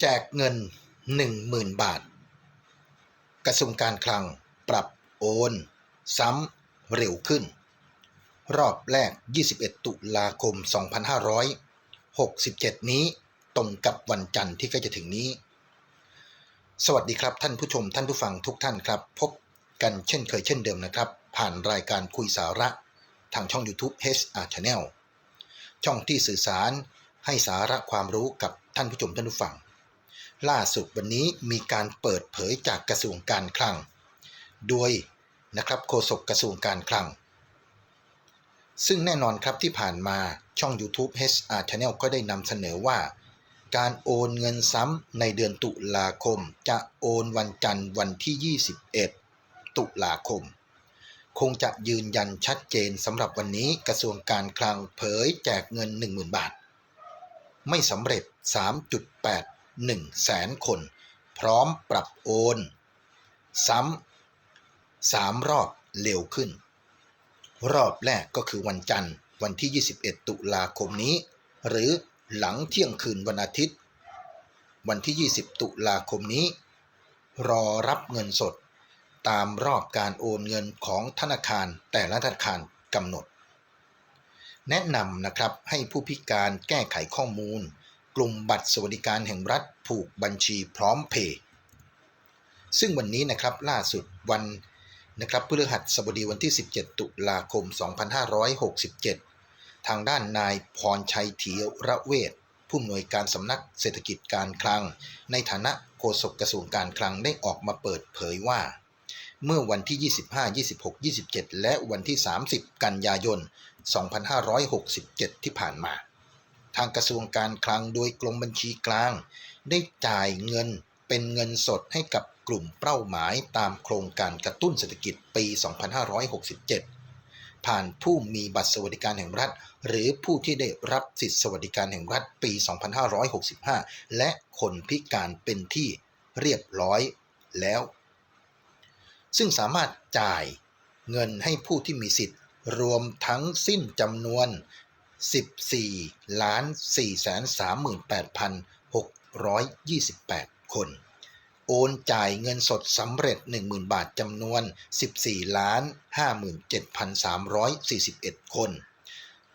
แจกเงิน 10,000 บาท กระทรวงการคลังปรับโอน ซ้ำเร็วขึ้น รอบแรก 21 ตุลาคม 2567 นี้ตรงกับวันจันทร์ที่ใกล้จะถึงนี้ สวัสดีครับท่านผู้ชมท่านผู้ฟังทุกท่านครับ พบกันเช่นเคยเช่นเดิมนะครับ ผ่านรายการคุยสาระทางช่อง YouTube HR Channel ช่องที่สื่อสารให้สาระความรู้กับท่านผู้ชมท่านผู้ฟัง ล่าสุดวันนี้มีการเปิดเผยจากกระทรวงการคลัง โดยนะครับโฆษกกระทรวงการคลัง ซึ่งแน่นอนครับที่ผ่านมาช่อง YouTube HR Channel ก็ได้นำเสนอว่า การโอนเงินซ้ำในเดือนตุลาคม จะโอนวันจันทร์วันที่ 21 ตุลาคม คงจะยืนยันชัดเจนสำหรับวันนี้กระทรวงการคลังเผยแจกเงิน 10,000 บาท ไม่สำเร็จ 3.81แสนคน พร้อมปรับโอน ซ้ำสามรอบเร็วขึ้น รอบแรกก็คือวันจันทร์ วันที่ 21 ตุลาคมนี้ หรือหลังเที่ยงคืนวันอาทิตย์ วันที่ 20 ตุลาคมนี้ รอรับเงินสด ตามรอบการโอนเงินของธนาคารแต่ละธนาคารกำหนด แนะนำนะครับให้ผู้พิการแก้ไขข้อมูล กลุ่มบัตรสวัสดิการแห่งรัฐผูกบัญชีพร้อมเพย์ซึ่งวันนี้นะครับล่าสุดวันนะครับพฤหัสบดีวันที่ 17 ตุลาคม 2567 ทางด้านนายพรชัยถีระเวทผู้อำนวยการสำนักเศรษฐกิจการคลัง ในฐานะโฆษกกระทรวงการคลังได้ออกมาเปิดเผยว่า เมื่อวันที่ 25 26 27 และวันที่ 30 กันยายน 2567 ที่ผ่านมา ทางกระทรวงการคลังโดยกรมบัญชีกลาง ได้จ่ายเงินเป็นเงินสดให้กับกลุ่มเป้าหมายตามโครงการกระตุ้นเศรษฐกิจปี 2567 ผ่านผู้มีบัตรสวัสดิการแห่งรัฐ หรือผู้ที่ได้รับสิทธิสวัสดิการแห่งรัฐปี 2565 และคนพิการเป็นที่เรียบร้อยแล้ว ซึ่งสามารถจ่ายเงินให้ผู้ที่มีสิทธิ์รวมทั้งสิ้นจำนวน 14ล้าน438,628 คน โอนจ่ายเงินสดสำเร็จ 10,000 บาทจำนวน 14ล้าน57,341 คน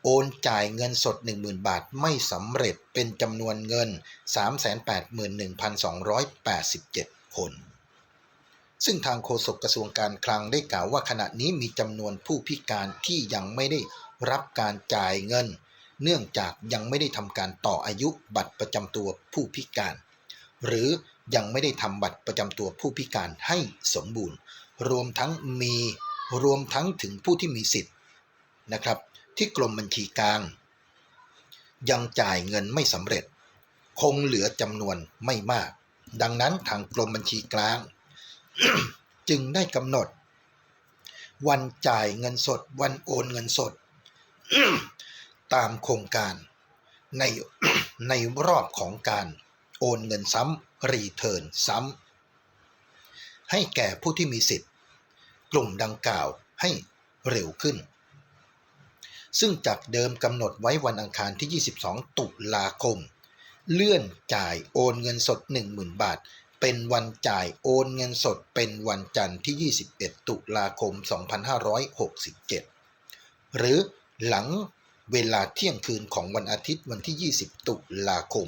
โอนจ่ายเงินสด 10,000 บาทไม่สำเร็จเป็นจำนวนเงิน 381,287 คน ซึ่งทางโฆษกกระทรวงการคลังได้กล่าวว่าขณะนี้มีจำนวนผู้พิการที่ยังไม่ได้ รับการจ่ายเงิน เนื่องจากยังไม่ได้ทำการต่ออายุบัตรประจำตัวผู้พิการ หรือยังไม่ได้ทำบัตรประจำตัวผู้พิการให้สมบูรณ์ รวมทั้งมีรวมทั้งถึงผู้ที่มีสิทธิ์นะครับ ที่กรมบัญชีกลาง ยังจ่ายเงินไม่สำเร็จ คงเหลือจำนวนไม่มาก ดังนั้นทางกรมบัญชีกลาง จึงได้กำหนด วันจ่ายเงินสด วันโอนเงินสด ตามโครงการในในรอบของการโอนเงินซ้ำรีเทิร์นซ้ำให้แก่ผู้ที่มีสิทธิ์ กลุ่มดังกล่าวให้เร็วขึ้น ซึ่งจากเดิมกำหนดไว้วันอังคารที่ 22 ตุลาคม เลื่อนจ่ายโอนเงินสด 10,000 บาท เป็นวันจ่ายโอนเงินสดเป็นวันจันทร์ที่ 21 ตุลาคม 2567 หรือ หลังเวลาเที่ยงคืนของวันอาทิตย์วันที่ 20 ตุลาคม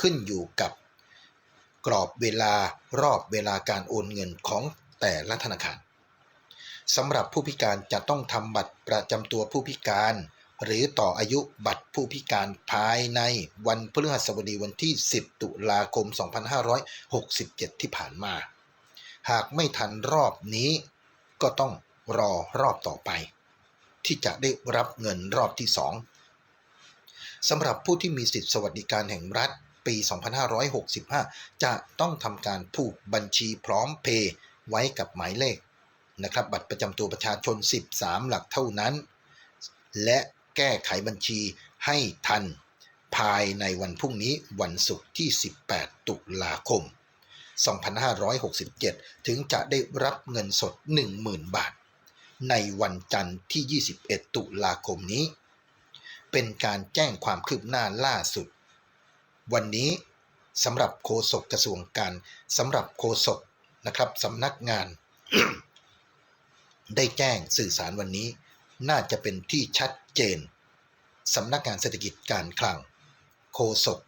ขึ้นอยู่กับกรอบเวลารอบเวลาการโอนเงินของแต่ละธนาคารสำหรับผู้พิการจะต้องทำบัตรประจำตัวผู้พิการ หรือต่ออายุบัตรผู้พิการภายในวันพฤหัสบดีวันที่ 10 ตุลาคม 2567 ที่ผ่านมา หากไม่ทันรอบนี้ก็ต้องรอรอบต่อไป ที่จะได้รับเงินรอบที่ 2สำหรับผู้ที่มีสิทธิสวัสดิการแห่งรัฐปี 2565 จะต้องทำการผูกบัญชีพร้อมเพย์ไว้กับหมายเลขนะครับบัตรประจำตัวประชาชน 13 หลักเท่านั้น และแก้ไขบัญชีให้ทัน ภายในวันพรุ่งนี้วันศุกร์ที่ 18 ตุลาคม 2567 ถึงจะได้รับเงินสด 10,000 บาท ในวันจันทร์ที่ 21 ตุลาคมนี้ เป็นการแจ้งความคืบหน้าล่าสุด วันนี้สำหรับโฆษกกระทรวงการสำหรับโฆษกนะครับสำนักงาน ได้แจ้งสื่อสารวันนี้ น่าจะเป็นที่ชัดเจนสำนักงานเศรษฐกิจการคลัง โฆษก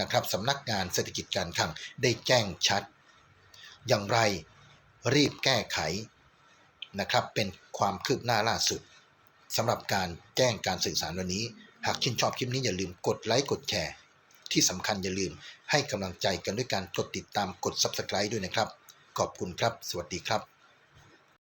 นะครับสำนักงานเศรษฐกิจการคลังได้แจ้งชัด อย่างไรรีบแก้ไข นะครับ เป็นความคืบหน้าล่าสุดสำหรับการแจ้งการสื่อสารวันนี้ หากชื่นชอบคลิปนี้อย่าลืมกดไลค์กดแชร์ ที่สำคัญอย่าลืมให้กำลังใจกันด้วยการกดติดตามกด Subscribe ด้วยนะครับ ขอบคุณครับ สวัสดีครับ